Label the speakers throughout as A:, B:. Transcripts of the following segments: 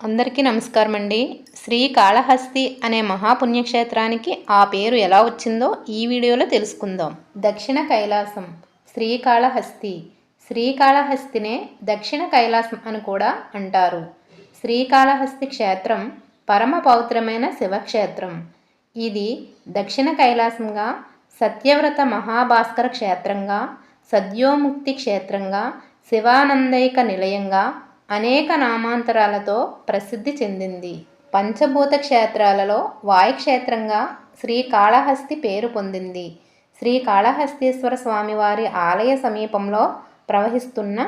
A: అందరికీ నమస్కారం అండి శ్రీకాళహస్తి అనే మహాపుణ్యక్షేత్రానికి ఆ పేరు ఎలా వచ్చిందో ఈ వీడియోలో తెలుసుకుందాం. దక్షిణ కైలాసం శ్రీకాళహస్తి శ్రీకాళహస్తినే దక్షిణ కైలాసం అని కూడా అంటారు. శ్రీకాళహస్తి క్షేత్రం పరమ పవిత్రమైన శివక్షేత్రం. ఇది దక్షిణ కైలాసంగా సత్యవ్రత మహాభాస్కర క్షేత్రంగా సద్యోముక్తి క్షేత్రంగా శివానందైక నిలయంగా అనేక నామాంతరాలతో ప్రసిద్ధి చెందింది. పంచభూత క్షేత్రాలలో వాయుక్షేత్రంగా శ్రీకాళహస్తి పేరు పొందింది. శ్రీకాళహస్తీశ్వర స్వామివారి ఆలయ సమీపంలో ప్రవహిస్తున్న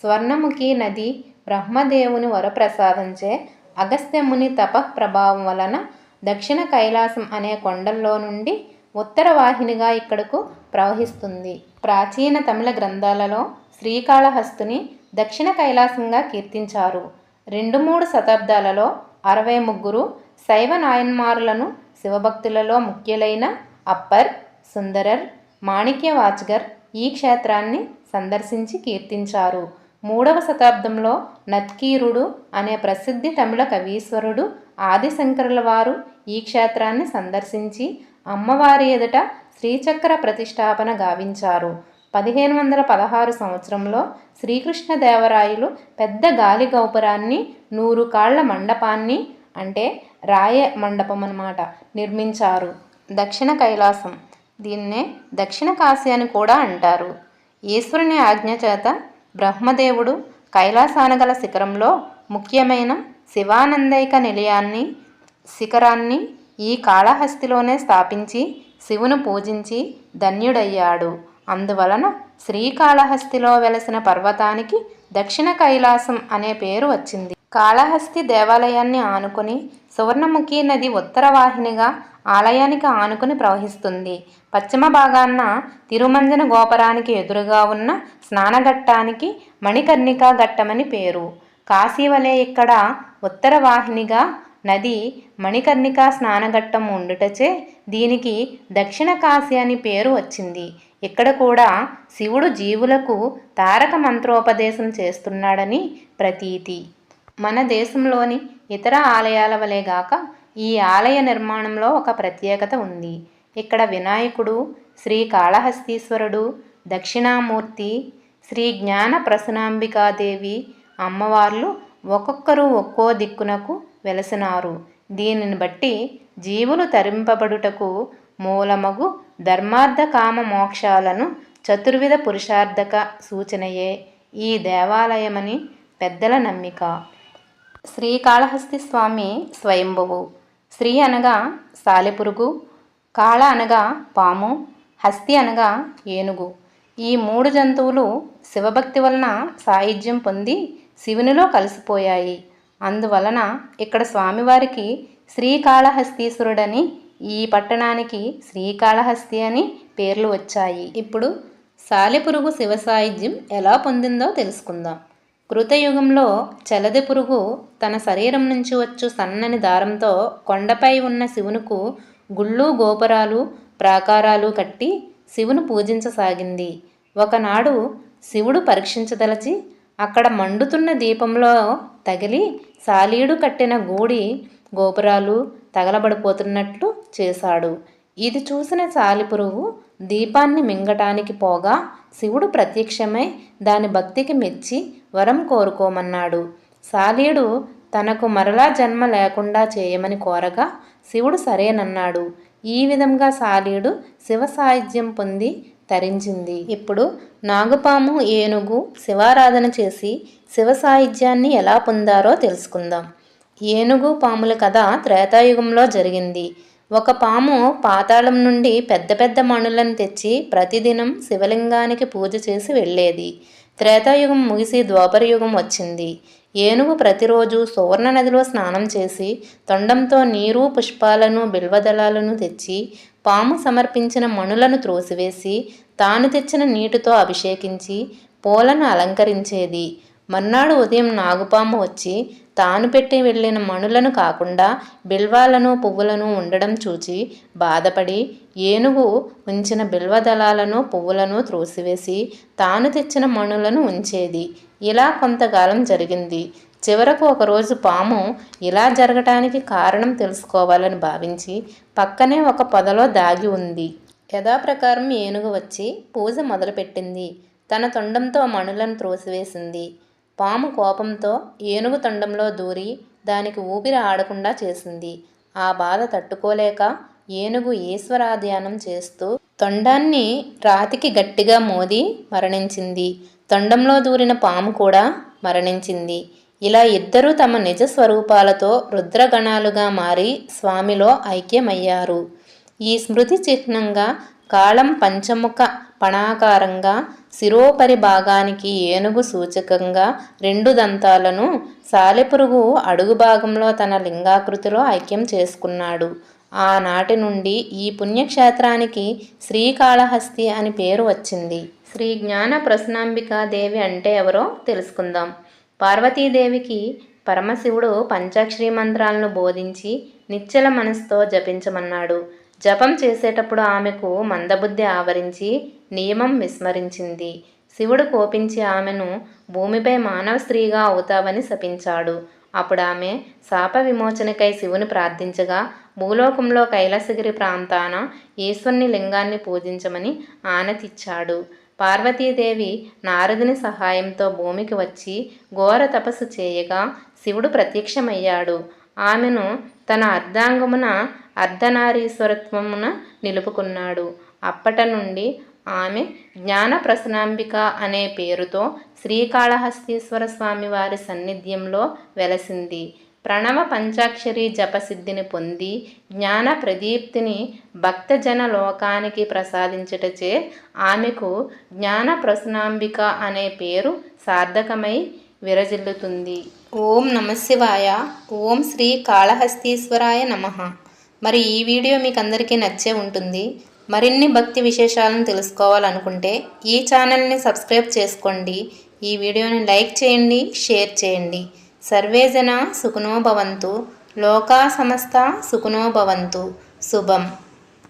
A: స్వర్ణముఖి నది బ్రహ్మదేవుని వరప్రసాదంచే అగస్త్యముని తప ప్రభావం వలన దక్షిణ కైలాసం అనే కొండల్లో నుండి ఉత్తర వాహినిగా ఇక్కడకు ప్రవహిస్తుంది. ప్రాచీన తమిళ గ్రంథాలలో శ్రీకాళహస్తుని దక్షిణ కైలాసంగా కీర్తించారు. రెండు మూడు శతాబ్దాలలో అరవై ముగ్గురు శైవ నాయన్మారులను శివభక్తులలో ముఖ్యులైన అప్పర్ సుందరర్ మాణిక్య వాచ్గర్ ఈ క్షేత్రాన్ని సందర్శించి కీర్తించారు. మూడవ శతాబ్దంలో నత్కీరుడు అనే ప్రసిద్ధి తమిళ కవీశ్వరుడు ఆదిశంకరుల వారు ఈ క్షేత్రాన్ని సందర్శించి అమ్మవారి ఎదుట శ్రీచక్ర ప్రతిష్టాపన గావించారు. పదిహేను వందల పదహారు సంవత్సరంలో శ్రీకృష్ణదేవరాయలు పెద్ద గాలి గోపురాన్ని నూరు కాళ్ళ మండపాన్ని అంటే రాయ మండపం అన్నమాట నిర్మించారు. దక్షిణ కైలాసం. దీన్నే దక్షిణ కాశీ అని కూడా అంటారు. ఈశ్వరుని ఆజ్ఞ చేత బ్రహ్మదేవుడు కైలాసానగల శిఖరంలో ముఖ్యమైన శివానందైక నిలయాన్ని శిఖరాన్ని ఈ కాళహస్తిలోనే స్థాపించి శివును పూజించి ధన్యుడయ్యాడు. అందువలన శ్రీకాళహస్తిలో వెలసిన పర్వతానికి దక్షిణ కైలాసం అనే పేరు వచ్చింది. కాళహస్తి దేవాలయాన్ని ఆనుకుని సువర్ణముఖి నది ఉత్తర వాహినిగా ఆలయానికి ఆనుకుని ప్రవహిస్తుంది. పశ్చిమ భాగాన తిరుమంజన గోపురానికి ఎదురుగా ఉన్న స్నానఘట్టానికి మణికర్ణికా ఘట్టమని పేరు. కాశీవలే ఇక్కడ ఉత్తర వాహినిగా నది మణికర్ణికా స్నానఘట్టం ఉండుటచే దీనికి దక్షిణ కాశీ అని పేరు వచ్చింది. ఇక్కడ కూడా శివుడు జీవులకు తారక మంత్రోపదేశం చేస్తున్నాడని ప్రతీతి. మన దేశంలోని ఇతర ఆలయాల వలెగాక ఈ ఆలయ నిర్మాణంలో ఒక ప్రత్యేకత ఉంది. ఇక్కడ వినాయకుడు శ్రీ కాళహస్తీశ్వరుడు దక్షిణామూర్తి శ్రీ జ్ఞాన ప్రసనాంబికాదేవి అమ్మవార్లు ఒక్కొక్కరు ఒక్కో దిక్కునకు వెలసినారు. దీనిని బట్టి జీవులు తరింపబడుటకు మూలమగు ధర్మార్థ కామ మోక్షాలను చతుర్విధ పురుషార్థక సూచనయే ఈ దేవాలయమని పెద్దల నమ్మిక. శ్రీకాళహస్తి స్వామి స్వయంభువు. శ్రీ అనగా సాలెపురుగు కాళ అనగా పాము హస్తి అనగా ఏనుగు. ఈ మూడు జంతువులు శివభక్తి వలన సాయుధ్యం పొంది శివునిలో కలిసిపోయాయి. అందువలన ఇక్కడ స్వామివారికి శ్రీకాళహస్తీశ్వరుడని ఈ పట్టణానికి శ్రీకాళహస్తి అని పేర్లు వచ్చాయి. ఇప్పుడు సాలెపురుగు శివ సాహిత్యం ఎలా పొందిందో తెలుసుకుందాం. కృతయుగంలో చలది పురుగు తన శరీరం నుంచి వచ్చు సన్నని దారంతో కొండపై ఉన్న శివునుకు గుళ్ళు గోపురాలు ప్రాకారాలు కట్టి శివును పూజించసాగింది. ఒకనాడు శివుడు పరీక్షించదలచి అక్కడ మండుతున్న దీపంలో తగిలి సాలీడు కట్టిన గూడి గోపురాలు తగలబడిపోతున్నట్లు చేశాడు. ఇది చూసిన సాలిపురుగు దీపాన్ని మింగటానికి పోగా శివుడు ప్రత్యక్షమై దాని భక్తికి మెచ్చి వరం కోరుకోమన్నాడు. సాలీడు తనకు మరలా జన్మ లేకుండా చేయమని కోరగా శివుడు సరేనన్నాడు. ఈ విధంగా సాలీడు శివ సాహిత్యం పొంది తరించింది. ఇప్పుడు నాగుపాము ఏనుగు శివారాధన చేసి శివ సాహిత్యాన్ని ఎలా పొందారో తెలుసుకుందాం. ఏనుగు పాముల కథ త్రేతాయుగంలో జరిగింది. ఒక పాము పాతాళం నుండి పెద్ద పెద్ద మణులను తెచ్చి ప్రతిదినం శివలింగానికి పూజ చేసి వెళ్ళేది. త్రేతాయుగం ముగిసి ద్వాపరయుగం వచ్చింది. ఏనుగు ప్రతిరోజు సువర్ణ నదిలో స్నానం చేసి తొండంతో నీరు పుష్పాలను బిల్వదళాలను తెచ్చి పాము సమర్పించిన మణులను త్రోసివేసి తాను తెచ్చిన నీటితో అభిషేకించి పూలను అలంకరించేది. మర్నాడు ఉదయం నాగుపాము వచ్చి తాను పెట్టి వెళ్ళిన మణులను కాకుండా బిల్వాలను పువ్వులను ఉండడం చూచి బాధపడి ఏనుగు ఉంచిన బిల్వదళాలను పువ్వులను త్రోసివేసి తాను తెచ్చిన మణులను ఉంచేది. ఇలా కొంతకాలం జరిగింది. చివరకు ఒకరోజు పాము ఇలా జరగటానికి కారణం తెలుసుకోవాలని భావించి పక్కనే ఒక పొదలో దాగి ఉంది. యథాప్రకారం ఏనుగు వచ్చి పూజ మొదలుపెట్టింది. తన తొండంతో మణులను త్రోసివేసింది. పాము కోపంతో ఏనుగు తొండంలో దూరి దానికి ఊపిరి ఆడకుండా చేసింది. ఆ బాధ తట్టుకోలేక ఏనుగు ఈశ్వరాధ్యానం చేస్తూ తొండాన్ని రాతికి గట్టిగా మోది మరణించింది. తొండంలో దూరిన పాము కూడా మరణించింది. ఇలా ఇద్దరూ తమ నిజ స్వరూపాలతో రుద్రగణాలుగా మారి స్వామిలో ఐక్యమయ్యారు. ఈ స్మృతి చిహ్నంగా కాళం పంచముఖ పణాకారంగా శిరోపరి భాగానికి ఏనుగు సూచకంగా రెండు దంతాలను సాలెపురుగు అడుగు భాగంలో తన లింగాకృతిలో ఐక్యం చేసుకున్నాడు. ఆనాటి నుండి ఈ పుణ్యక్షేత్రానికి శ్రీకాళహస్తి అని పేరు వచ్చింది. శ్రీ జ్ఞాన ప్రశ్నాంబికా దేవి అంటే ఎవరో తెలుసుకుందాం. పార్వతీదేవికి పరమశివుడు పంచాక్షరి మంత్రాలను బోధించి నిశ్చల మనసుతో జపించమన్నాడు. జపం చేసేటప్పుడు ఆమెకు మందబుద్ధి ఆవరించి నియమం విస్మరించింది. శివుడు కోపించి ఆమెను భూమిపై మానవ స్త్రీగా అవుతావని శపించాడు. అప్పుడు ఆమె శాప విమోచనకై శివుని ప్రార్థించగా భూలోకంలో కైలాసగిరి ప్రాంతాన ఈశ్వరుని లింగాన్ని పూజించమని ఆనతిచ్చాడు. పార్వతీదేవి నారదుని సహాయంతో భూమికి వచ్చి ఘోర తపస్సు చేయగా శివుడు ప్రత్యక్షమయ్యాడు. ఆమెను తన అర్ధాంగమున అర్ధనారీశ్వరత్వమున నిలుపుకున్నాడు. అప్పటి నుండి ఆమె జ్ఞాన ప్రసనాంబిక అనే పేరుతో శ్రీకాళహస్తీశ్వర స్వామి వారి సన్నిధ్యంలో వెలసింది. ప్రణవ పంచాక్షరి జపసిద్ధిని పొంది జ్ఞాన ప్రదీప్తిని భక్తజన లోకానికి ప్రసాదించుటచే ఆమెకు జ్ఞాన ప్రసనాంబిక అనే పేరు సార్థకమై విరజిల్లుతుంది. ఓం నమశివాయ ఓం శ్రీ కాళహస్తీశ్వరాయ నమః. మరి ఈ వీడియో మీకు అందరికీ నచ్చే ఉంటుంది. మరిన్ని భక్తి విశేషాలను తెలుసుకోవాలనుకుంటే ఈ ఛానల్ని సబ్స్క్రైబ్ చేసుకోండి. ఈ వీడియోని లైక్ చేయండి షేర్ చేయండి. సర్వేజన సుఖనోభవంతు లోకా సమస్త సుఖనోభవంతు శుభం.